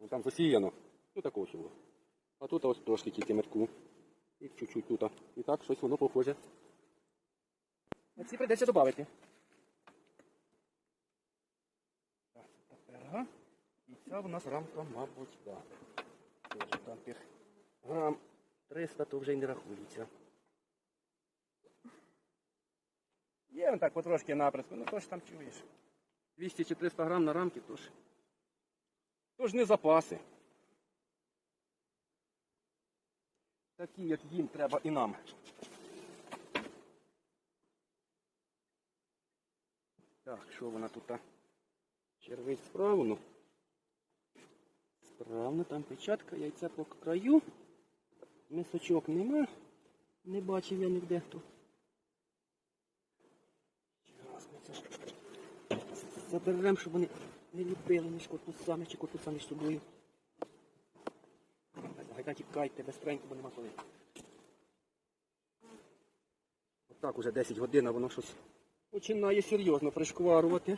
Ну, Там засіяно. Ну такого всього. А тут ось трошки тільки метку. І чуть-чуть тут. І так щось воно похоже. А ці прийдеться додати. Тепер. І ця в нас рамка, мабуть, так. Тоже там тих грам 300, то вже й не рахується. Є он так потрошки наприску, ну то ж там чуєш. 200 чи 300 грам на рамки, то ж. То ж не запаси. Такі, як їм треба і нам. Так, що вона тут? Червить справно. Справно, там печатка, яйця по краю. Мисочок нема. Не бачив я ніде ж заберемо, щоб вони не ліпили між корпусами чи корпусами між собою. Гайка тікайте, безстренько, бо нема коли. Отак уже 10 годин, а воно щось починає серйозно пришкварувати.